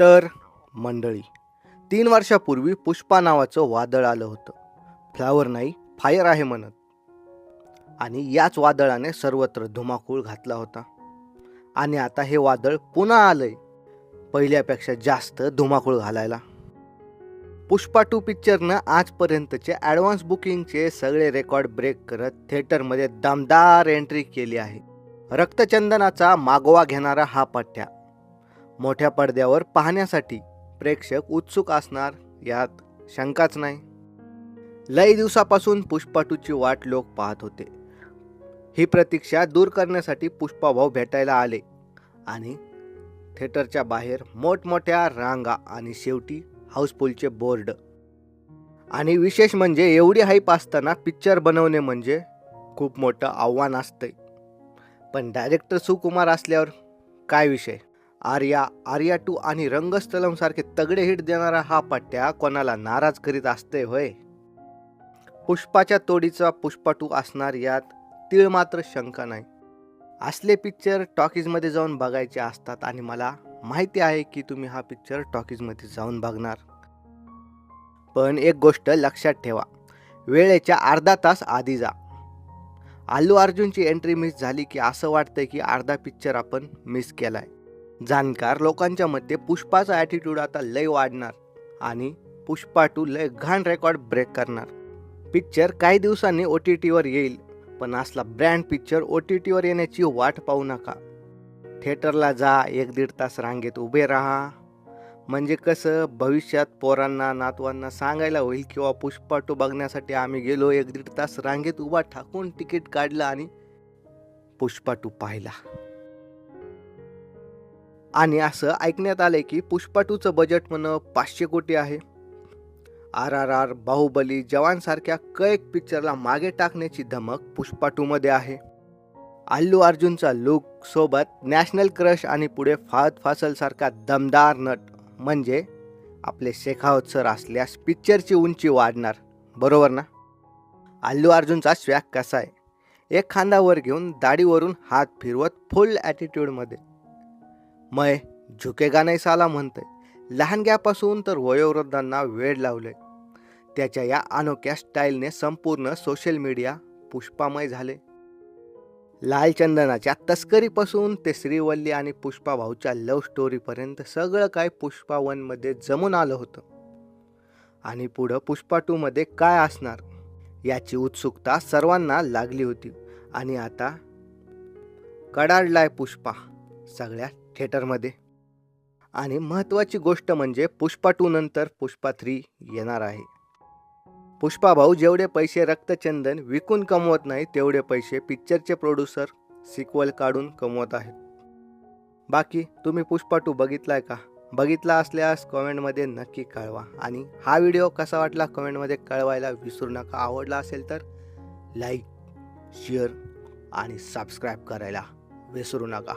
तर मंडळी तीन वर्षापूर्वी पुष्पा नावाचं वादळ आलं होतं. फ्लावर नाही फायर आहे म्हणत. आणि याच वादळाने सर्वत्र धुमाकूळ घातला होता. आणि आता हे वादळ पुन्हा आलंय. पहिल्यापेक्षा जास्त धुमाकूळ घालायला. पुष्पा टू पिक्चरनं आजपर्यंतचे ॲडव्हान्स बुकिंगचे सगळे रेकॉर्ड ब्रेक करत थिएटरमध्ये दमदार एंट्री केली आहे. रक्तचंदनाचा मागोवा घेणारा हा पट्ट्या. मोठ्या पडद्यावर पाहण्यासाठी प्रेक्षक उत्सुक असणार यात शंकाच नाही. लई दिवसापासून पुष्पाटूची वाट लोक पाहत होते. ही प्रतीक्षा दूर करण्यासाठी पुष्पाभाऊ भेटायला आले आणि थिएटरच्या बाहेर मोठमोठ्या रांगा आणि शेवटी हाऊसफुलचे बोर्ड. आणि विशेष म्हणजे एवढी हाईप असताना पिक्चर बनवणे म्हणजे खूप मोठं आव्हान असतंय. पण डायरेक्टर सुकुमार असल्यावर काय विषय? आर्या आर्या टू आणि रंगस्थलम सारखे तगडे हिट देणारा हा पट्ट्या कोणाला नाराज करीत असते होय? पुष्पाच्या तोडीचा पुष्पा टू असणार यात तीळ मात्र शंका नाही. असले पिक्चर टॉकीजमध्ये जाऊन बघायचे असतात आणि मला माहिती आहे की तुम्ही हा पिक्चर टॉकीजमध्ये जाऊन बघणार. पण एक गोष्ट लक्षात ठेवा. वेळेच्या अर्धा तास आधी जा. अल्लू अर्जुनची एंट्री मिस झाली की असं वाटतंय की अर्धा पिक्चर आपण मिस केलाय. जाणकार लोकांच्या मध्ये पुष्पाचा ॲटिट्यूड आता लय वाढणार आणि पुष्पा टू लय घाण रेकॉर्ड ब्रेक करणार. पिक्चर काही दिवसांनी ओ टी टीवर येईल पण असला ब्रँड पिक्चर ओ टी टीवर येण्याची वाट पाहू नका. थिएटरला जा एक दीड तास रांगेत उभे राहा. म्हणजे कसं भविष्यात पोरांना नातवांना सांगायला होईल किंवा पुष्पा टू बघण्यासाठी आम्ही गेलो एक दीड तास रांगेत उभा ठाकून तिकीट काढलं आणि पुष्पा टू पाहिला. आणि असं ऐकण्यात आलंय की पुष्पा टूचं बजेट म्हणं पाचशे कोटी आहे. आर आर आर बाहुबली जवानसारख्या कैक पिक्चरला मागे टाकण्याची धमक पुष्पा टूमध्ये आहे. अल्लू अर्जुनचा लुक सोबत नॅशनल क्रश आणि पुढे फाद फासलसारखा दमदार नट म्हणजे आपले शेखावत सर असल्यास पिक्चरची उंची वाढणार. बरोबर ना? अल्लू अर्जुनचा स्वॅग कसा आहे? एक खांदावर घेऊन दाढीवरून हात फिरवत फुल ॲटिट्यूडमध्ये मय झुकेगा नाही साला म्हणतंय. लहानग्यापासून तर वयोवृद्धांना वेळ लावलंय. त्याच्या या अनोख्या स्टाईलने संपूर्ण सोशल मीडिया पुष्पामय झाले. लालचंदनाच्या तस्करीपासून ते श्रीवल्ली आणि पुष्पा भाऊच्या लव्ह स्टोरीपर्यंत सगळं काय पुष्पा वनमध्ये जमून आलं होतं. आणि पुढं पुष्पा टूमध्ये काय असणार? याची उत्सुकता सर्वांना लागली होती. आणि आता कडाडलाय पुष्पा. सगळ्या थिएटरमध्ये. आणि महत्त्वाची गोष्ट म्हणजे पुष्पा टू नंतर पुष्पा थ्री येणार आहे. पुष्पा भाऊ जेवढे पैसे रक्तचंदन विकून कमवत नाही तेवढे पैसे पिक्चरचे प्रोड्युसर सिक्वल काढून कमवत आहेत बाकी तुम्ही पुष्पा टू बघितलाय का? बघितला असल्यास कमेंटमध्ये नक्की कळवा. आणि हा व्हिडिओ कसा वाटला कमेंटमध्ये कळवायला विसरू नका. आवडला असेल तर लाईक शेअर आणि सबस्क्राईब करायला विसरू नका.